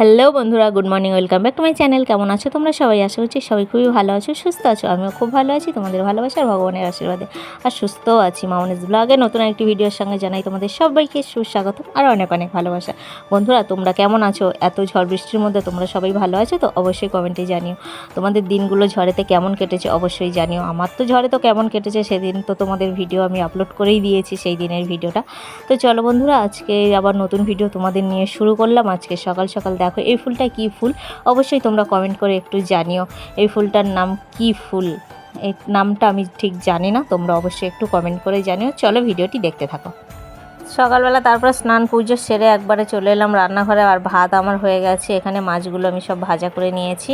Hello বন্ধুরা, good morning, welcome back to my channel. কেমন আছো তোমরা? সবাই আশা করছি সবাই খুবই ভালো আছো, সুস্থ আছো। আমিও খুব ভালো আছি, তোমাদের ভালোবাসার ভগবানের আশীর্বাদে। আর সুস্থও আছি মামনিস ব্লগে নতুন একটি ভিডিওর সঙ্গে জানাই তোমাদের সবাইকে সুস্বাগত আর অনেক অনেক ভালোবাসা। বন্ধুরা, তোমরা কেমন আছো? এত ঝড় বৃষ্টির মধ্যে তোমরা সবাই ভালো আছো? তো অবশ্যই কমেন্টে জানিও। তোমাদের দিনগুলো ঝড়েতে কেমন কেটেছে অবশ্যই জানিও। আমার তো ঝড়ে তো কেমন কেটেছে, সেদিন তো তোমাদের ভিডিও আমি আপলোড করেই দিয়েছি সেই দিনের ভিডিওটা। তো চলো বন্ধুরা, আজকে আবার নতুন ভিডিও তোমাদের নিয়ে শুরু করলাম। আজকে সকাল সকাল দেখো এই ফুলটা কি ফুল? অবশ্যই তোমরা কমেন্ট করে একটু জানিও, এই ফুলটার নাম কি ফুল? এই নামটা আমি ঠিক জানি না, তোমরা অবশ্যই একটু কমেন্ট করে জানিও। চলো, ভিডিওটি দেখতে থাকো। সকালবেলা তারপর স্নান পুজো সেরে একবারে চলে এলাম রান্নাঘরে, আর ভাত আমার হয়ে গেছে। এখানে মাছগুলো আমি সব ভাজা করে নিয়েছি।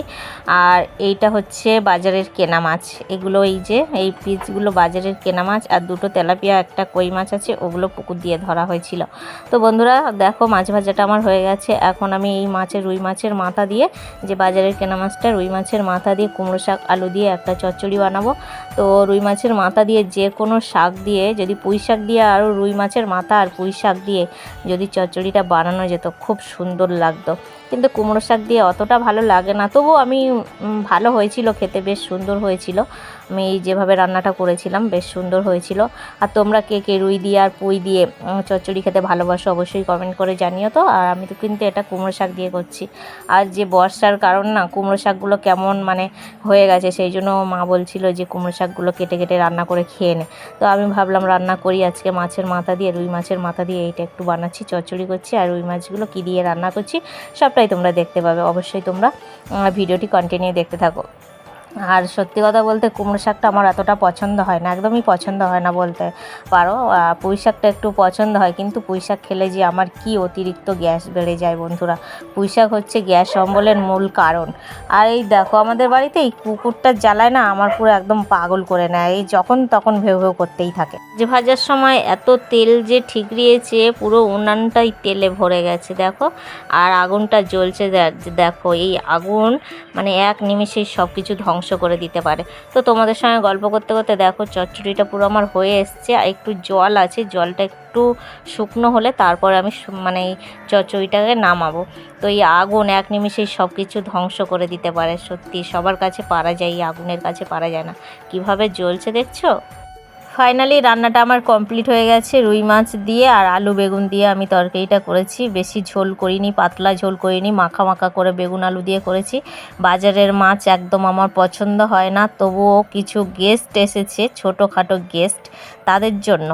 আর এইটা হচ্ছে বাজারের কেনা মাছ। এগুলো এই যে, এই পিসগুলো বাজারের কেনা মাছ, আর দুটো তেলাপিয়া, একটা কই মাছ আছে, ওগুলো পুকুর দিয়ে ধরা হয়েছিল। তো বন্ধুরা, দেখো মাছ ভাজাটা আমার হয়ে গেছে। এখন আমি এই মাছের, রুই মাছের মাথা দিয়ে, যে বাজারের কেনা মাছটা, রুই মাছের মাথা দিয়ে কুমড়ো শাক, আলু দিয়ে একটা চচ্চড়ি বানাবো। তো রুই মাছের মাথা দিয়ে যে কোনো শাক দিয়ে, যদি পুঁই শাক দিয়ে আরও রুই মাছের মাথা আর পুঁই শাক দিয়ে যদি চচ্চড়িটা বানানো যেত, খুব সুন্দর লাগতো। কিন্তু কুমড়ো শাক দিয়ে অতটা ভালো লাগে না। তবু আমি ভালো হয়েছিল খেতে, বেশ সুন্দর হয়েছিল। আমি যেভাবে রান্নাটা করেছিলাম, বেশ সুন্দর হয়েছিল। আর তোমরা কে কে রুই দিয়ে আর পুঁই দিয়ে চচ্চড়ি খেতে ভালোবাসো অবশ্যই কমেন্ট করে জানিও তো। আর আমি তো কিন্তু এটা কুমড়ো শাক দিয়ে করছি। আর যে বর্ষার কারণ না, কুমড়ো শাকগুলো কেমন মানে হয়ে গেছে, সেই জন্য মা বলছিল যে কুমড়ো শাকগুলো কেটে কেটে রান্না করে খেয়ে নে। তো আমি ভাবলাম রান্না করি আজকে মাছের মাথা দিয়ে, রুই মাছের মাথা দিয়ে এইটা একটু বানাচ্ছি, চচ্চড়ি করছি আর ওই মাছগুলো কী দিয়ে রান্না করছি, সবটাই তোমরা দেখতে পাবে। অবশ্যই তোমরা ভিডিওটি কন্টিনিউ দেখতে থাকো। আর সত্যি কথা বলতে কুমড়ো শাকটা আমার এতটা পছন্দ হয় না, একদমই পছন্দ হয় না বলতে পারো। পুঁই শাকটা একটু পছন্দ হয়, কিন্তু পুঁই শাক খেলে যে আমার কি অতিরিক্ত গ্যাস বেড়ে যায় বন্ধুরা। পুঁই শাক হচ্ছে গ্যাস অম্বলের মূল কারণ। আর এই দেখো আমাদের বাড়িতে এই কুকুরটা জ্বালায় না, আমার পুরো একদম পাগল করে নেয়, এই যখন তখন ভেউ ভেউ করতেই থাকে। যে ভাজার সময় এত তেল যে ঠিকরিয়েছে, পুরো উনানটাই তেলে ভরে গেছে, দেখো। আর আগুনটা জ্বলছে দেখো এই আগুন মানে এক নিমিষেই সব কিছু ধ্বংস করে দিতে পারে। তো তোমাদের সঙ্গে গল্প করতে করতে দেখো চচ্চড়িটা পুরো আমার হয়ে এসছে। আর একটু জল আছে, জলটা একটু শুকনো হলে তারপর আমি মানে এই চচ্চড়িটাকে নামাবো। তো এই আগুন এক নিমিষেই সব কিছু ধ্বংস করে দিতে পারে। সত্যি সবার কাছে পারা যায়, এই আগুনের কাছে পারা যায় না। কীভাবে জ্বলছে দেখছ? ফাইনালি রান্নাটা আমার কমপ্লিট হয়ে গেছে। রুই মাছ দিয়ে আর আলু বেগুন দিয়ে আমি তরকারিটা করেছি। বেশি ঝোল করিনি, পাতলা ঝোল করিনি, মাখা মাখা করে বেগুন আলু দিয়ে করেছি। বাজারের মাছ একদম আমার পছন্দ হয় না, তবুও কিছু গেস্ট এসেছে, ছোটোখাটো গেস্ট তাদের জন্য।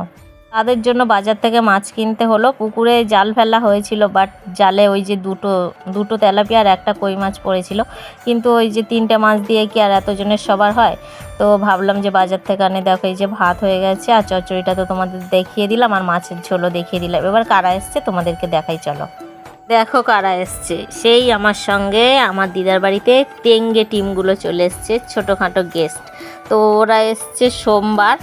তাদের জন্য বাজার থেকে মাছ কিনতে হলো। পুকুরে জাল ফেলা হয়েছিল বাট জালে ওই যে দুটো দুটো তেলাপিয়া আর একটা কই মাছ পড়েছিল। কিন্তু ওই যে তিনটে মাছ দিয়ে কি আর এতজনের সবার হয়? তো ভাবলাম যে বাজার থেকে আনে, দেখো এই যে ভাত হয়ে গেছে আর চচ্চড়িটা তো তোমাদের দেখিয়ে দিলাম আর মাছের ঝোলও দেখিয়ে দিলাম। এবার কারা এসছে তোমাদেরকে দেখাই, চলো। দেখো কারা এসছে। সেই আমার সঙ্গে আমার দিদার বাড়িতে টেঙ্গে টিমগুলো চলে এসছে, ছোটোখাটো গেস্ট তো ওরা এসছে সোমবার।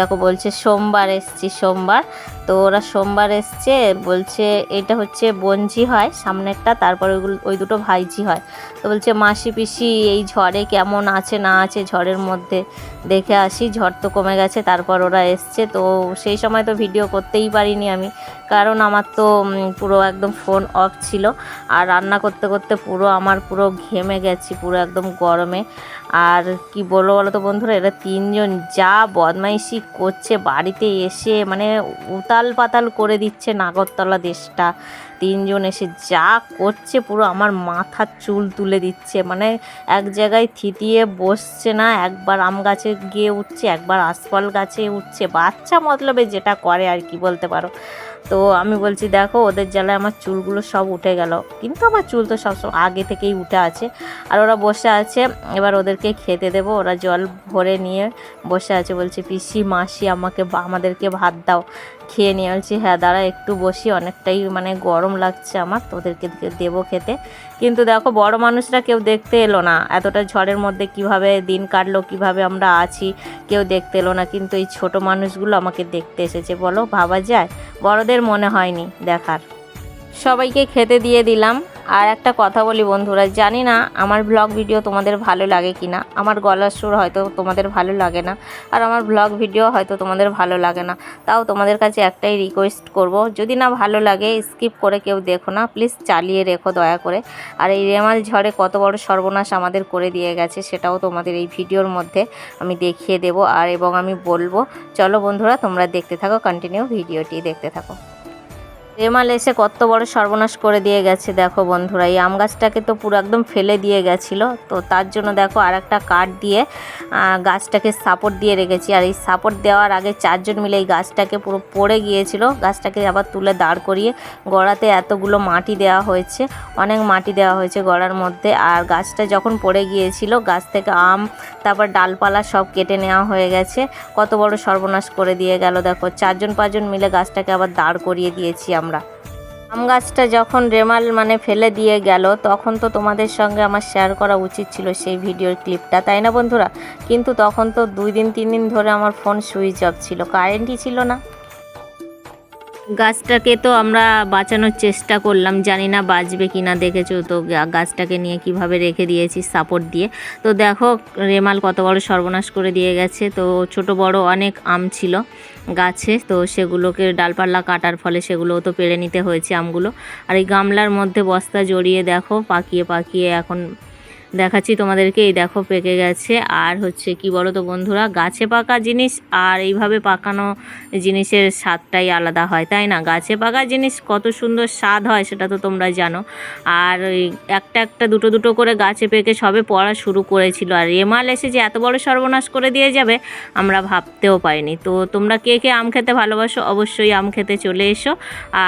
দেখো বলছে সোমবার এসছি সোমবার। তো ওরা সোমবার এসছে, বলছে এটা হচ্ছে বঞ্জি হয় সামনেরটা, তারপর ওইগুলো ওই দুটো ভাইজি হয়। তো বলছে মাসি পিসি এই ঝড়ে কেমন আছে না আছে ঝড়ের মধ্যে দেখে আসি, ঝড় তো কমে গেছে, তারপর ওরা এসছে। তো সেই সময় তো ভিডিও করতেই পারিনি আমি, কারণ আমার তো পুরো একদম ফোন অফ ছিল। আর রান্না করতে করতে পুরো আমার পুরো ঘেমে গেছি, পুরো একদম গরমে। আর কি বলব বলো তো বন্ধুরা, এরা তিনজন যা বদমাইশি করছে বাড়িতে এসে মানে উতাল পাতাল করে দিচ্ছে নাগরতলা দেশটা। তিনজন এসে যা করছে, পুরো আমার মাথার চুল তুলে দিচ্ছে। মানে এক জায়গায় থিতিয়ে বসছে না, একবার আম গাছে গিয়ে উঠছে, একবার আসফল গাছে উঠছে। বাচ্চা মতলবে যেটা করে আর কি বলতে পারো। তো আমি বলছি, দেখো, ওদের জ্বালায় আমার চুলগুলো সব উঠে গেল। কিন্তু আমার চুল তো সবসময় আগে থেকেই উঠে আছে। আর ওরা বসে আছে, এবার ওদেরকে খেতে দেবো। ওরা জল ভরে নিয়ে বসে আছে। বলছে, পিসি, মাসি, আমাকে আমাদেরকে ভাত দাও। খেয়ে নিয়ে বলছি হ্যাঁ দাঁড়া, একটু বসি, অনেকটাই মানে গরম লাগছে আমার, তোদেরকে দেবো খেতে। কিন্তু দেখো, বড় মানুষরা কেউ দেখতে এলো না। এতটা ঝড়ের মধ্যে কীভাবে দিন কাটলো, কীভাবে আমরা আছি, কেউ দেখতে এলো না। কিন্তু এই ছোট মানুষগুলো আমাকে দেখতে এসেছে। বলো, ভাবা যায়? বড়দের মনে হয়নি দেখার। সবাইকে খেতে দিয়ে দিলাম। আর একটা কথা বলি বন্ধুরা, জানি না আমার ব্লগ ভিডিও তোমাদের ভালো লাগে কি না আমার গলার সুর হয়তো তোমাদের ভালো লাগে না, আর আমার ব্লগ ভিডিও হয়তো তোমাদের ভালো লাগে না। তাও তোমাদের কাছে একটাই রিকোয়েস্ট করব, যদি না ভালো লাগে স্কিপ করে কেউ দেখো না প্লিজ চালিয়ে রেখো দয়া করে। আর এই রেমাল ঝড়ে কত বড় সর্বনাশ আমাদের করে দিয়ে গেছে, সেটাও তোমাদের এই ভিডিওর মধ্যে আমি দেখিয়ে দেব। আর এবং আমি বলব, চলো বন্ধুরা, তোমরা দেখতে থাকো কন্টিনিউ ভিডিওটি দেখতে থাকো। রেমাল এসে কত বড় সর্বনাশ করে দিয়ে গেছে, দেখো বন্ধুরা। এই আম গাছটাকে তো পুরো একদম ফেলে দিয়ে গেছিল। তো তার জন্য দেখো আর একটা কাঠ দিয়ে গাছটাকে সাপোর্ট দিয়ে রেখেছি। আর এই সাপোর্ট দেওয়ার আগে চারজন মিলে এই গাছটাকে পুরো পড়ে গিয়েছিল। গাছটাকে আবার তুলে দাঁড় করিয়ে গড়াতে এতগুলো মাটি দেওয়া হয়েছে। অনেক মাটি দেওয়া হয়েছে গড়ার মধ্যে। আর গাছটা যখন পড়ে গিয়েছিল, গাছ থেকে আম, তারপর ডালপালা সব কেটে নেওয়া হয়ে গেছে। কত বড় সর্বনাশ করে দিয়ে গেল, দেখো। চারজন পাঁচজন মিলে গাছটাকে আবার দাঁড় করিয়ে দিয়েছি আমরা। আম গাছটা যখন রেমাল মানে ফেলে দিয়ে গেল, তখন তো তোমাদের সঙ্গে আমার শেয়ার করা উচিত ছিল সেই ভিডিওর ক্লিপটা তাই না বন্ধুরা? কিন্তু তখন তো দুই দিন, তিন দিন ধরে আমার ফোন সুইচ অফ ছিল কারেন্টই ছিল না। গাছটাকে তো আমরা বাঁচানোর চেষ্টা করলাম, জানি না বাঁচবে কি না দেখেছ তো গাছটাকে নিয়ে কীভাবে রেখে দিয়েছি সাপোর্ট দিয়ে। তো দেখো, রেমাল কত বড় সর্বনাশ করে দিয়ে গেছে, তো ছোট বড় অনেক আম ছিল গাছে, তো সেগুলোকে ডালপাল্লা কাটার ফলে সেগুলোও তো পেরে নিতে হয়েছে আমগুলো। আর এই গামলার মধ্যে বস্তা জড়িয়ে দেখো, পাকিয়ে পাকিয়ে এখন দেখাচ্ছি তোমাদেরকে, এই দেখো পেকে গেছে। আর হচ্ছে কি বলো তো বন্ধুরা, গাছে পাকা জিনিস আর এইভাবে পাকানো জিনিসের স্বাদটাই আলাদা হয়, তাই না? গাছে পাকা জিনিস কত সুন্দর স্বাদ হয়, সেটা তো তোমরা জানো। আর একটা একটা দুটো দুটো করে গাছে পেকে সবে পড়া শুরু করেছিল। আর রেমাল এসে যে এত বড় সর্বনাশ করে দিয়ে যাবে, আমরা ভাবতেও পাইনি। তো তোমরা কে কে আম খেতে ভালোবাসো, অবশ্যই আম খেতে চলে এসো।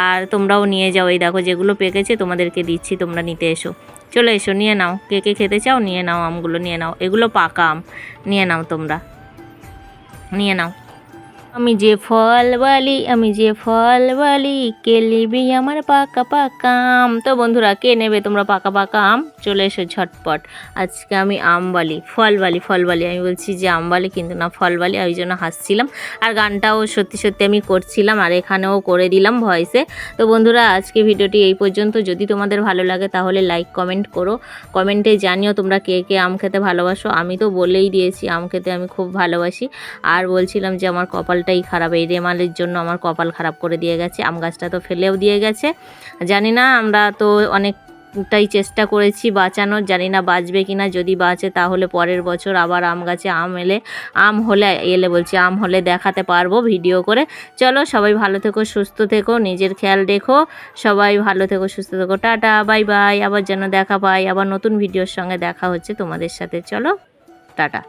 আর তোমরাও নিয়ে যাও, এই দেখো যেগুলো পেকেছে তোমাদেরকে দিচ্ছি, তোমরা নিতে এসো। চলে এসো, নিয়ে নাও। কে কে খেতে চাও, নিয়ে নাও আমগুলো, নিয়ে নাও। এগুলো পাকা আম। নিয়ে নাও তোমরা। নিয়ে নাও। আমি যে ফল বালি, আমি যে ফল বালি, কে নিবি আমার পাকা পাকা আম? তো বন্ধুরা, কে নেবে তোমরা পাকা পাকা আম? চলে এসো ঝটপট। আজকে আমি আম বালি, ফল বালি ফল বালি। আমি বলছি যে আম বালি, কিন্তু না ফল বালি ওই জন্য হাসছিলাম। আর গানটাও সত্যি সত্যি আমি করছিলাম, আর এখানেও করে দিলাম ভয়েসে। তো বন্ধুরা, আজকে ভিডিওটি এই পর্যন্ত। যদি তোমাদের ভালো লাগে, তাহলে লাইক, কমেন্ট করো। কমেন্টে জানিও তোমরা কে কে আম খেতে ভালোবাসো। আমি তো বলেই দিয়েছি, আম খেতে আমি খুব ভালোবাসি। আর বলছিলাম যে আমার কপালটাই খারাপ। এই রেমালের জন্য আমার কপাল খারাপ করে দিয়ে গেছে, আম গাছটা তো ফেলেও দিয়ে গেছে। জানি না, আমরা তো অনেকটাই চেষ্টা করেছি বাঁচানোর, জানি না বাঁচবে কি না যদি বাঁচে, তাহলে পরের বছর আবার আম গাছে আম এলে, আম হলে এলে বলছি, আম হলে দেখাতে পারব ভিডিও করে। চলো, সবাই ভালো থেকো, সুস্থ থেকো, নিজের খেয়াল রেখো। সবাই ভালো থেকো, সুস্থ থেকো, টাটা, বাই বাই। আবার যেন দেখা পাই, আবার নতুন ভিডিওর সঙ্গে দেখা হচ্ছে তোমাদের সাথে। চলো, টাটা।